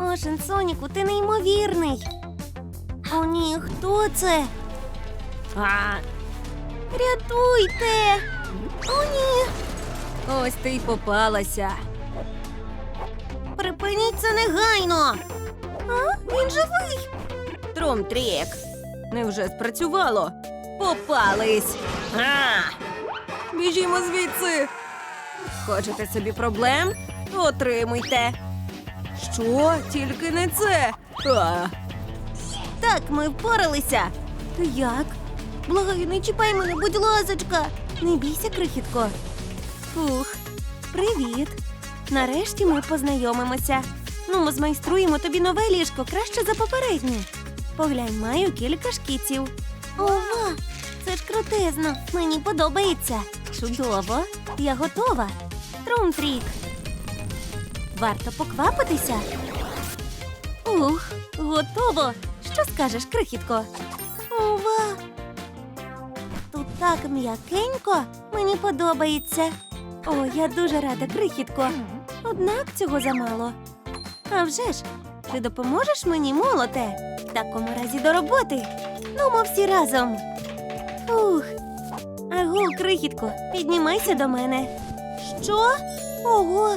О, Шансоніку, ти неймовірний. О, ні, хто це? А, Рятуйте! О, ні! ось ти й попалася. Припиніть це негайно! А, він живий! Трум-трік. Невже спрацювало? Попались. А! Біжімо звідси. Хочете собі проблем? Отримуйте. Що? Тільки не це. А, Так, ми впоралися. То як? Благаю, не чіпай мене, будь ласочка. Не бійся, крихітко. Фух, привіт. Нарешті ми познайомимося. Ну, ми змайструємо тобі нове ліжко краще за попереднє. Поглянь, маю кілька шкіців. Ова, це ж крутезно. Мені подобається. Чудово. Я готова. Трум-трік. Варто поквапитися. Ух, готово. Що скажеш, крихітко? Ова. Тут так м'якенько, мені подобається. О, я дуже рада, крихітко. Однак цього замало. А вже ж, ти допоможеш мені, молоте? В такому разі до роботи. Ну, ми всі разом. Ух. Аго, крихітко, піднімайся до мене. Що? Ого,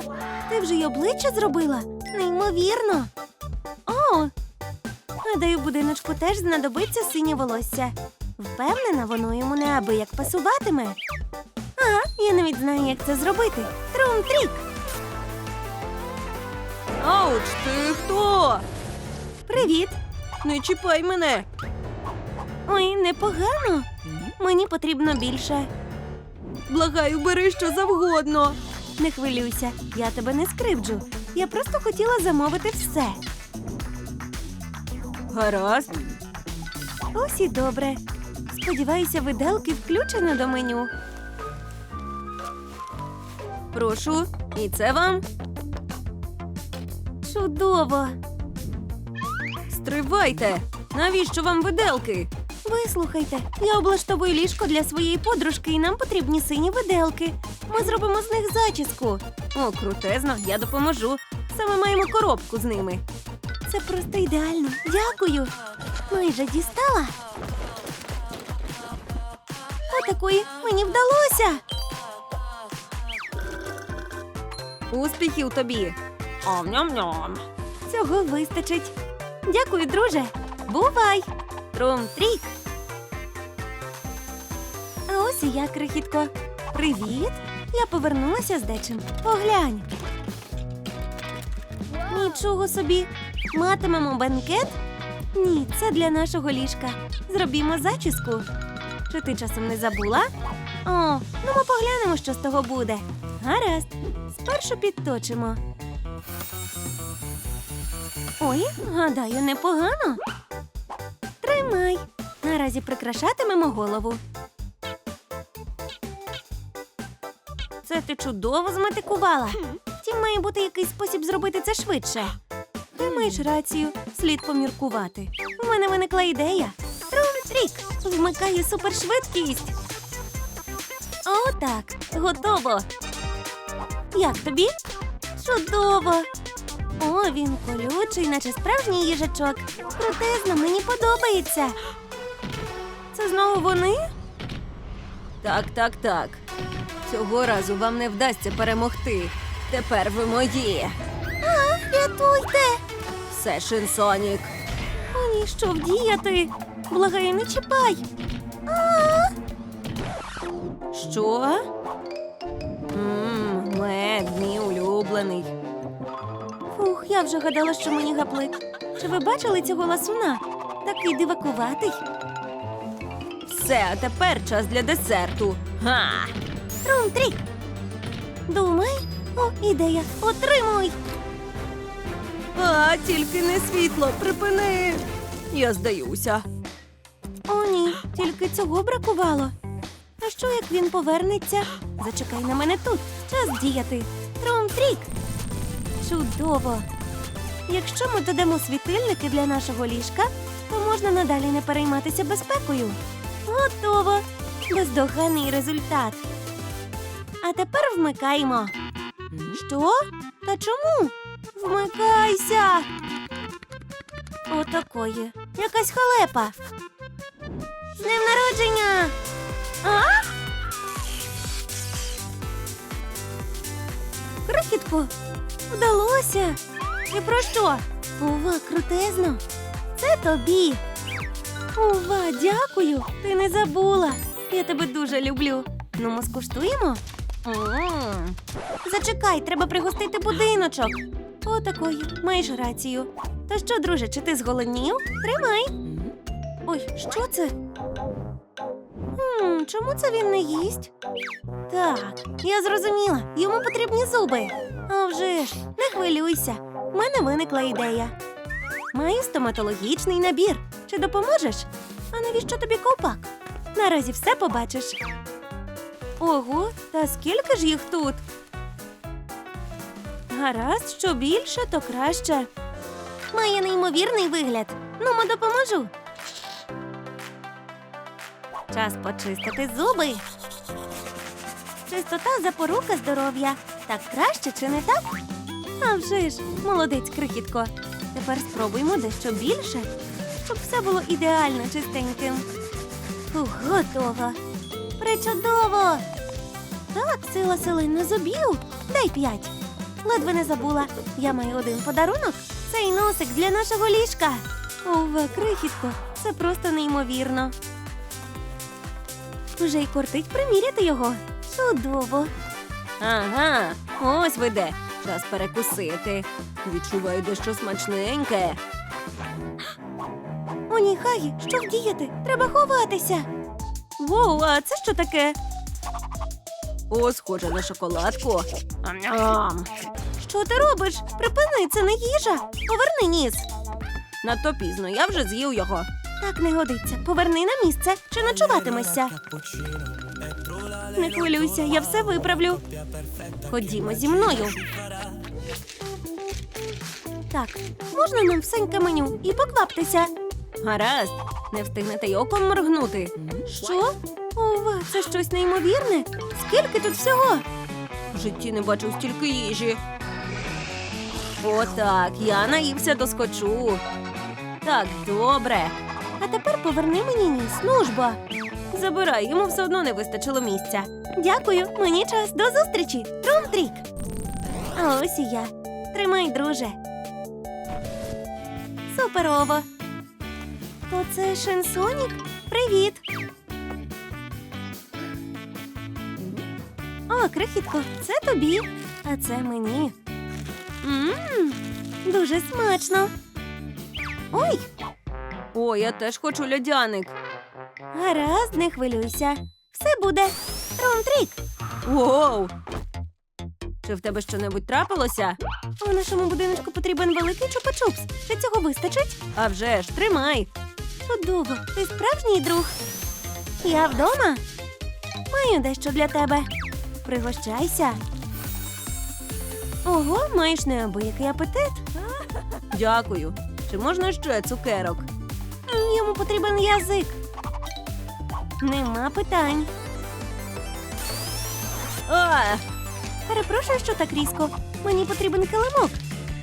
ти вже й обличчя зробила? Неймовірно. О, гадаю, будиночку теж знадобиться синє волосся. Впевнена, воно йому неабияк пасуватиме. Ага, я навіть знаю, як це зробити. Трум-трік. Ауч, ти хто? Привіт. Не чіпай мене. Ой, непогано. Мені потрібно більше. Благаю, бери що завгодно. Не хвилюйся, я тебе не скривджу. Я просто хотіла замовити все. Гаразд. Ось і добре. Сподіваюся, виделки включено до меню. Прошу, і це вам. Чудово! Стривайте. Навіщо вам виделки? Вислухайте, я облаштовую ліжко для своєї подружки, і нам потрібні сині виделки. Ми зробимо з них зачіску. О, крутезно, я допоможу. Саме маємо коробку з ними. Це просто ідеально. Дякую. Майже дістала. Отакої мені вдалося. Успіхів тобі. Ом-ням-ням. Цього вистачить. Дякую, друже. Бувай! Трум-трік. А ось і я, крихітко. Привіт! Я повернулася з дечим. Поглянь. Нічого собі. Матимемо бенкет? Ні, це для нашого ліжка. Зробімо зачіску. Чи ти часом не забула? О, ну ми поглянемо, що з того буде. Гаразд. Спершу підточимо. Ой, гадаю, непогано. Тримай. Наразі прикрашатимемо голову. Це ти чудово зметикувала. Втім, має бути якийсь спосіб зробити це швидше. Ти маєш рацію, слід поміркувати. У мене виникла ідея. Трум-трік! Вмикаю супершвидкість. О, так, готово. Як тобі? Чудово! О, він колючий, наче справжній їжачок. Крутезно, мені подобається. Це знову вони? Так, так, так. Цього разу вам не вдасться перемогти. Тепер ви мої. А, рятуйте! Все, Шинсонік. О, ні, що вдіяти? Благаю, не чіпай. А, Що? Мм, мед, мій улюблений. фух, я вже гадала, що мені гаплик. Чи ви бачили цього ласуна? Такий дивакуватий. Все, а тепер час для десерту. Га! Трум-трік. Думай. О, ідея. Отримуй. А, тільки не світло, припини. Я здаюся. О, ні, тільки цього бракувало. А що як він повернеться? Зачекай на мене тут. Час діяти. Трум-трік. Чудово. Якщо ми додамо світильники для нашого ліжка, то можна надалі не перейматися безпекою. Готово. Бездоганний результат. А тепер вмикаємо. Що? Та чому? Вмикайся! Отакої. Якась халепа. З днем народження! А? Крихітко, вдалося. І про що? Ова, крутезно. Це тобі. Ова, дякую. Ти не забула. Я тебе дуже люблю. Ну, ми скуштуємо? Зачекай, треба пригостити будиночок. Отакої, маєш рацію. Та що, друже, чи ти зголоднів? Тримай. Ой, що це? Хм, чому це він не їсть? Так, я зрозуміла, йому потрібні зуби. А вже ж, не хвилюйся. В мене виникла ідея. Маю стоматологічний набір. Чи допоможеш? А навіщо тобі ковпак? Наразі все побачиш. Ого, та скільки ж їх тут? Гаразд, що більше, то краще. Має неймовірний вигляд. Ну, ма допоможу. Час почистити зуби. Чистота запорука здоров'я. Так краще чи не так? А вже ж, молодець, крихітко. Тепер спробуймо дещо більше, щоб все було ідеально чистеньким. Фух, готово. Причудово! Так, сила селена зубів. Дай п'ять. Ледве не забула. Я маю один подарунок. Цей носик для нашого ліжка. Ова, крихітко, це просто неймовірно. Вже й кортить приміряти його. Чудово. Ага, ось ви де. Час перекусити. Відчуваю дещо смачненьке. О, ні, Хагі, що вдіяти? Треба ховатися. Воу, а це що таке? О, схоже на шоколадку. Ам-ням. Що ти робиш? Припини, це не їжа. Поверни ніс. Надто пізно, я вже з'їв його. Так не годиться. Поверни на місце чи ночуватимешся. Не хвилюйся, я все виправлю. Ходімо зі мною. Так, можна нам всеньке меню і покваптеся. Гаразд, не встигнете й оком моргнути. Що? Ова, це щось неймовірне. Скільки тут всього? В житті не бачив стільки їжі. Отак, я наївся до скочу. Так, добре. А тепер поверни мені ніс, ну. Забирай, йому все одно не вистачило місця. Дякую, мені час. До зустрічі. Трум-трік. А ось і я. Тримай, друже. Суперово. То це Шенсонік? Привіт. О, крихітко, це тобі, а це мені. Мм, дуже смачно. Ой, О, я теж хочу льодяник. гаразд, не хвилюйся. Все буде. Трум-трік. Воу! Чи в тебе щонебудь трапилося? У нашому будиночку потрібен великий чупа-чупс. Чи цього вистачить? А вже ж, тримай. Чудово, ти справжній друг. Я вдома. Маю дещо для тебе. Пригощайся. Ого, маєш неабиякий апетит. Дякую. Чи можна ще цукерок? Йому потрібен язик. Нема питань. А, Перепрошую, що так різко. Мені потрібен килимок.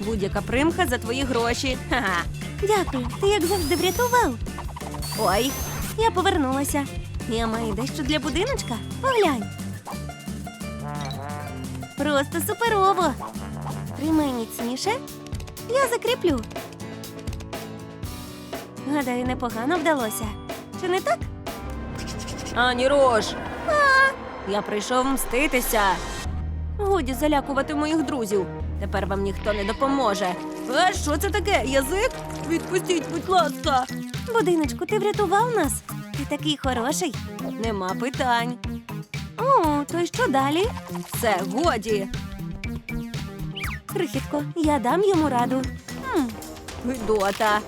будь-яка примха за твої гроші. Ха-ха. Дякую, ти як завжди врятував. Ой, Я повернулася. Я маю дещо для будиночка. Поглянь. Просто суперово. Тримай міцніше. Я закріплю. Гадаю, непогано вдалося. Чи не так? ані рож. Я прийшов мститися. Годі залякувати моїх друзів. Тепер вам ніхто не допоможе. А що це таке? Язик? Відпустіть, будь ласка. Будиночку, ти врятував нас. Ти такий хороший. Нема питань. О, то й що далі? Все, годі. Крихітко, я дам йому раду. Хм, Гидота.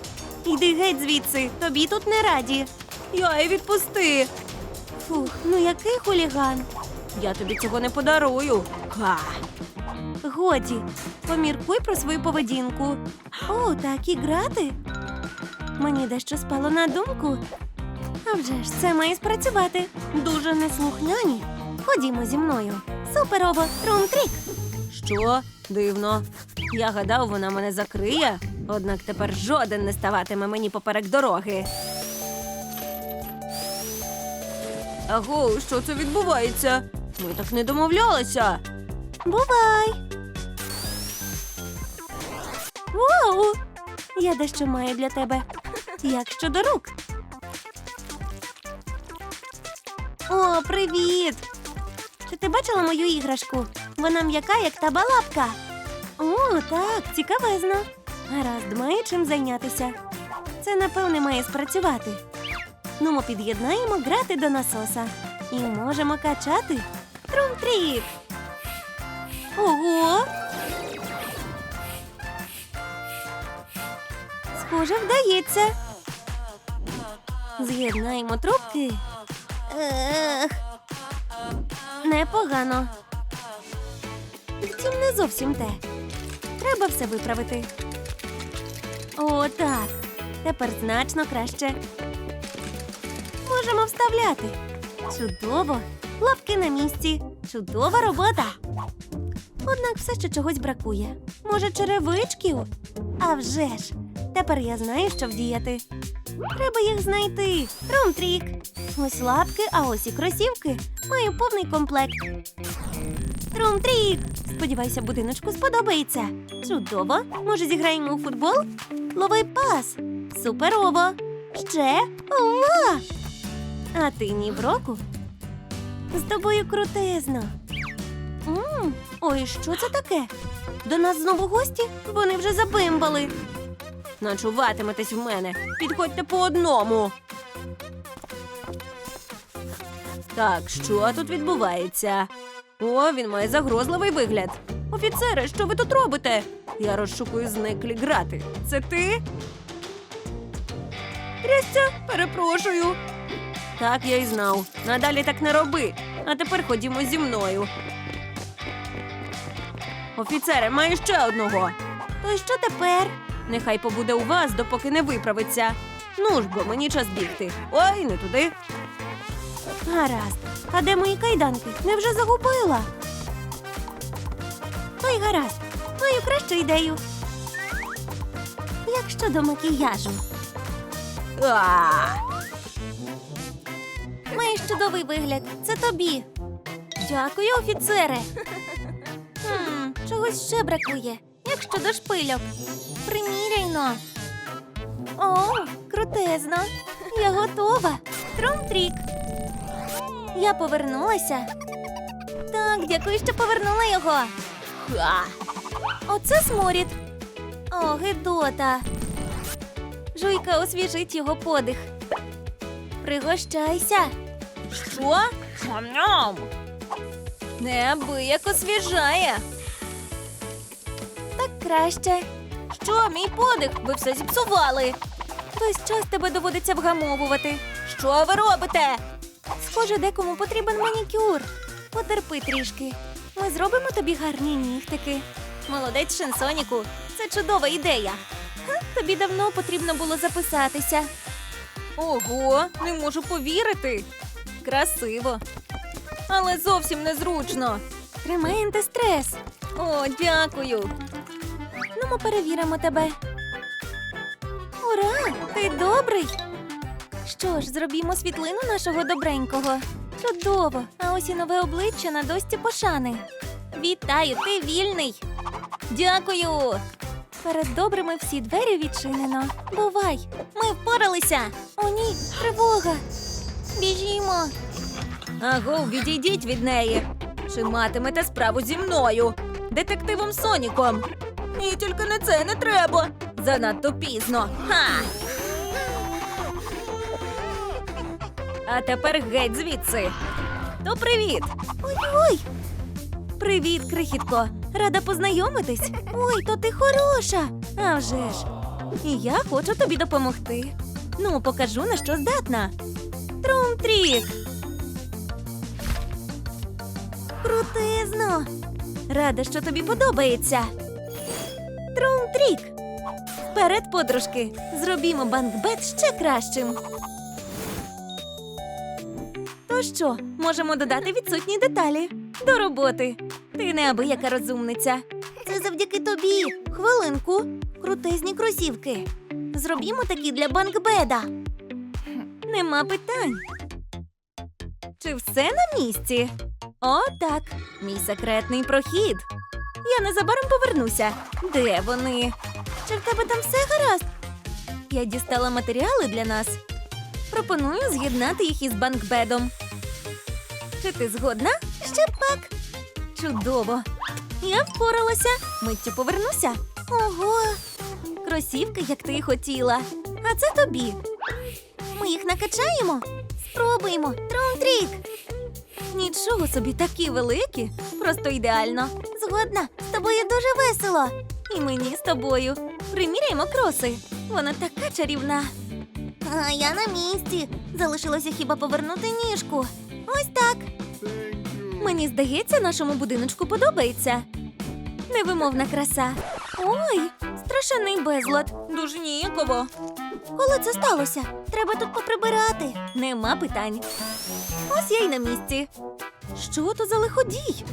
йди геть звідси, тобі тут не раді. Я і відпусти. Фух, ну який хуліган. Я тобі цього не подарую. Ха. Годі, поміркуй про свою поведінку. О, так і грати. Мені дещо спало на думку. А вже ж це має спрацювати. Дуже неслухняні. Ходімо зі мною. Суперово, трум-трік. Що? Дивно. Я гадав, вона мене закриє, однак тепер жоден не ставатиме мені поперек дороги. Аго, що це відбувається? Ми так не домовлялися. Бувай! Воу! Я дещо маю для тебе. Як щодо рук? О, привіт! Чи ти бачила мою іграшку? Вона м'яка, як та балапка. О, так, цікавезно. Гаразд, маю чим зайнятися. Це, напевне, має спрацювати. Ну, ми під'єднаємо грати до насоса. І можемо качати. Трум-трік! Ого! Схоже, вдається. З'єднаємо трубки. Ех. Непогано. Втім, не зовсім те. Треба все виправити. О, так. Тепер значно краще. Можемо вставляти. Чудово. Лапки на місці. Чудова робота. Однак все ще чогось бракує. Може, черевичків? А вже ж. Тепер я знаю, що вдіяти. Треба їх знайти. Трум-трік. Ось лапки, а ось і кросівки. Маю повний комплект. Трум-трік. Сподіваюся, будиночку сподобається. Чудово. Може, зіграємо у футбол? Лови пас. Суперово. Ще. Ова! А ти ні броку? З тобою крутезно. Мм, ой, що це таке? До нас знову гості? Вони вже забимбали. Ночуватиметесь в мене. Підходьте по одному. Так, що тут відбувається? О, він має загрозливий вигляд. Офіцере, що ви тут робите? Я розшукую зниклі грати. Це ти? Трясця, перепрошую. Так я й знав. Надалі так не роби. А тепер ходімо зі мною. Офіцере, маю ще одного. То й що тепер? Нехай побуде у вас, допоки не виправиться. Ну ж бо мені час бігти. Ой, не туди. Гаразд. А де мої кайданки? Невже загубила? Ой, гаразд. Маю кращу ідею. Як щодо макіяжу? Маєш чудовий вигляд. Це тобі. Дякую, офіцере. Хм, чогось ще бракує. Як щодо шпильок? Приміряйно. О, крутезно. Я готова. Трум-трік. Я повернулася. Так, дякую, що повернула його. Ха! Оце сморід. О, гидота. Жуйка освіжить його подих. Пригощайся. Що? Ням-ням! Неабияк освіжає. Так краще. Що, мій подих? Ви все зіпсували. Весь час тебе доводиться вгамовувати. Що ви робите? Схоже, декому потрібен манікюр. Потерпи трішки. Ми зробимо тобі гарні нігтики. Молодець, Шенсоніку. Це чудова ідея. Ха, тобі давно потрібно було записатися. Ого, не можу повірити. Красиво. Але зовсім незручно. Тримай антистрес. О, дякую. Ми перевіримо тебе. Ура! Ти добрий. Що ж, зробімо світлину нашого добренького. Чудово! А ось і нове обличчя на досці пошани. Вітаю, ти вільний. Дякую. Перед добрими всі двері відчинено. Бувай! Ми впоралися! О, ні, тривога! Біжімо! Аго, відійдіть від неї. Чи матимете справу зі мною? Детективом Соніком. Ні, тільки не це не треба. Занадто пізно. Ха! А тепер геть звідси. То привіт! Ой-ой! Привіт, крихітко! Рада познайомитись. Ой, то ти хороша! А вже ж! І я хочу тобі допомогти. Ну, покажу, на що здатна. Трум-трік! Крутизно! Рада, що тобі подобається. Трум-трік! Вперед, подружки! Зробімо банкбет ще кращим. То що, можемо додати відсутні деталі. До роботи. Ти неабияка розумниця. Це завдяки тобі. Хвилинку. Крутезні кросівки. Зробімо такі для банкбеда. Нема питань. Чи все на місці? О, так, мій секретний прохід. Я незабаром повернуся. Де вони? Чи в тебе там все гаразд? Я дістала матеріали для нас. Пропоную з'єднати їх із банкбедом. Чи ти згодна? Ще пак. Чудово. Я впоралася. Миттю повернуся. Ого, Кросівки, як ти хотіла. А це тобі. ми їх накачаємо. Спробуємо. Трум-трік. Нічого собі такі великі. Просто ідеально. Згодна, з тобою дуже весело. І мені з тобою. Приміряємо кроси. Вона така чарівна. А я на місці. Залишилося хіба повернути ніжку. Ось так. Мені здається, нашому будиночку подобається. Невимовна краса. Ой, страшенний безлад. Дуже ніяково. Коли це сталося? Треба тут поприбирати. Нема питань. Ось я й на місці. Що то за лиходій?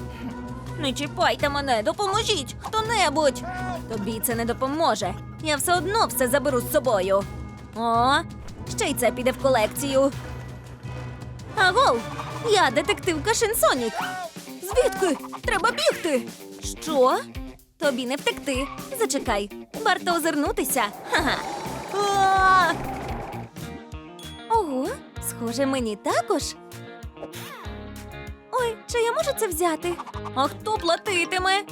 Не чіпайте мене, допоможіть хто-небудь. Тобі це не допоможе. Я все одно все заберу з собою. О, ще й це піде в колекцію. Агов, я детективка Шинсонік. Звідки? Треба бігти. Що? Тобі не втекти. Зачекай, варто озирнутися. Ха-ха. Ого, схоже, мені також. Ой, чи я можу це взяти? А хто платитиме?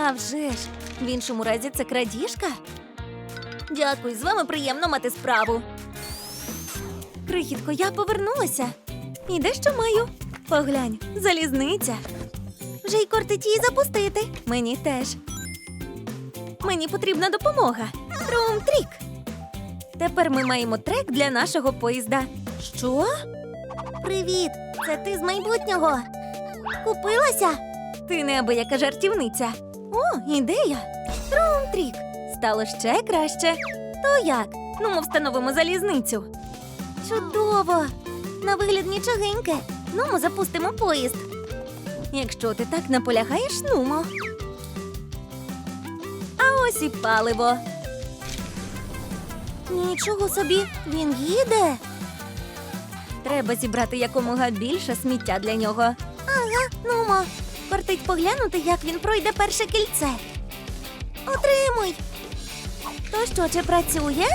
А вже ж, в іншому разі це крадіжка. Дякую, з вами приємно мати справу. Крихітко, я повернулася. І дещо маю. Поглянь, залізниця. Вже й кортить її запустити. Мені теж. Мені потрібна допомога. Трум-трік. Тепер ми маємо трек для нашого поїзда. Що? Привіт, це ти з майбутнього. Купилася? Ти неабияка жартівниця. О, ідея. Трум-трік. Стало ще краще. То як? Ну, ми встановимо залізницю. Чудово! На вигляд нічогеньке. Ну, ми запустимо поїзд. Якщо ти так наполягаєш, нумо. А ось і паливо. Нічого собі, він їде. Треба зібрати якомога більше сміття для нього. Ага, нумо. Кортить поглянути, як він пройде перше кільце. Отримуй. То що, чи працює?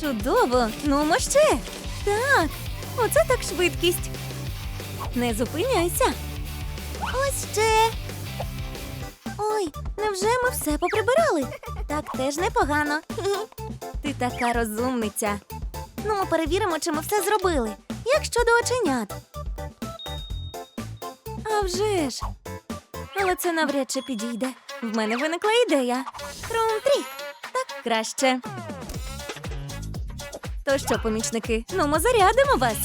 Чудово, нумо ще. Так, оце так швидкість. Не зупиняйся. Ось ще. Ой, невже ми все поприбирали? Так теж непогано. Ти така розумниця. Ну, ми перевіримо, чи ми все зробили. Як щодо оченят. А вже ж. Але це навряд чи підійде. В мене виникла ідея. Трум-трік. Так краще. То що, помічники, ну ми зарядимо вас.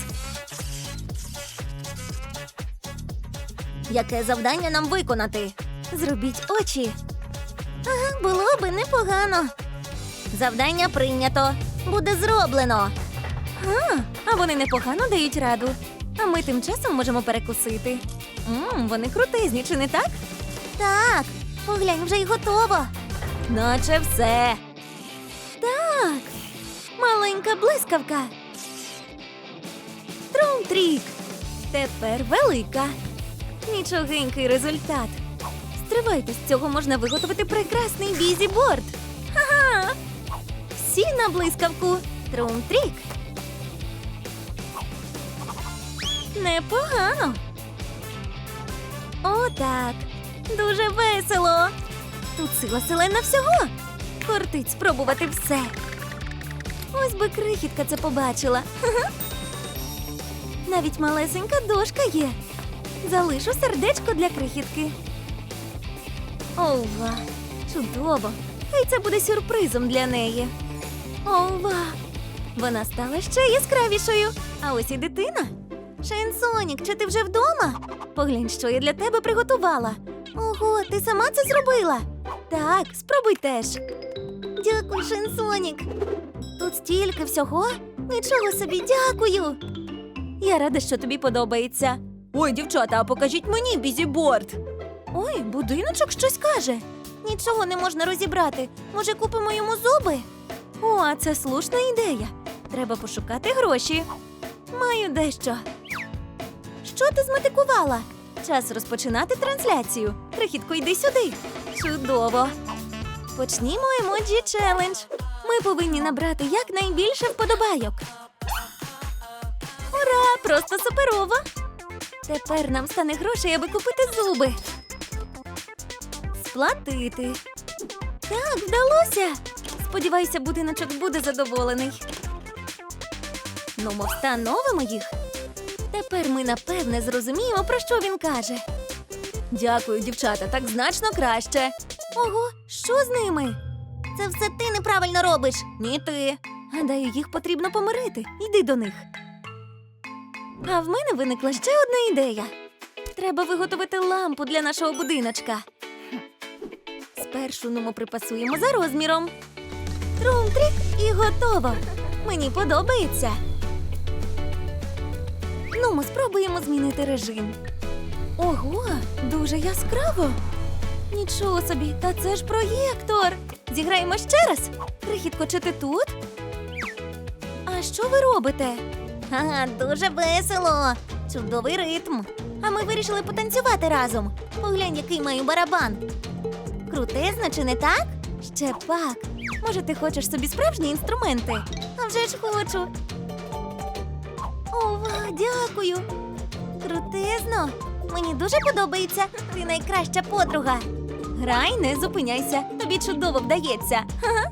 Яке завдання нам виконати? Зробіть очі. Ага, було би непогано. Завдання прийнято. Буде зроблено. А, а вони непогано дають раду. А ми тим часом можемо перекусити. Мм, вони крутезні, чи не так? Так, поглянь, вже й готово. Наче все. Так, маленька блискавка. Трум-трік. Тепер велика. Нічогенький результат. Стривайте, з цього можна виготовити прекрасний бізі-борд. Ха-ха! Всі на блискавку. Трум-трік. Непогано. Отак. Дуже весело. Тут сила селена всього. Кортить спробувати все. Ось би крихітка це побачила. Навіть малесенька дошка є. Залишу сердечко для крихітки. Ова, чудово. Хай це буде сюрпризом для неї. Ова. Вона стала ще яскравішою. А ось і дитина. Шейнсонік, чи ти вже вдома? Поглянь, що я для тебе приготувала. Ого, ти сама це зробила? Так, спробуй теж. Дякую, Шейнсонік. Тут стільки всього. Нічого собі, дякую. Я рада, що тобі подобається. Ой, дівчата, а покажіть мені бізіборд. Ой, будиночок щось каже. Нічого не можна розібрати. Може, купимо йому зуби? О, це слушна ідея. Треба пошукати гроші. Маю дещо. Що ти зметикувала? Час розпочинати трансляцію. Крихітко, йди сюди. Чудово. Почнімо емоджі челендж. Ми повинні набрати якнайбільше вподобайок. Ура! Просто суперово! Тепер нам стане грошей, аби купити зуби. Сплатити. Так, вдалося. Сподіваюся, будиночок буде задоволений. Ну, ми встановимо їх. Тепер ми напевне зрозуміємо, про що він каже. Дякую, дівчата, так значно краще. Ого, що з ними? Це все ти неправильно робиш. Ні ти. Гадаю, їх потрібно помирити. Йди до них. А в мене виникла ще одна ідея. Треба виготовити лампу для нашого будиночка. Спершу ми припасуємо за розміром. Трум-трик і готово. Мені подобається. Ну, ми спробуємо змінити режим. Ого, дуже яскраво. Нічого собі, та це ж проєктор. Зіграємо ще раз. Крихітко, чи ти тут? А що ви робите? Ага, дуже весело. Чудовий ритм. А ми вирішили потанцювати разом. Поглянь, який маю барабан. Крутезно, чи не так? Ще пак. Може, ти хочеш собі справжні інструменти? А вже ж хочу. Ова, дякую. Крутизно. Мені дуже подобається. Ти найкраща подруга. Грай, не зупиняйся. Тобі чудово вдається. Ха-ха.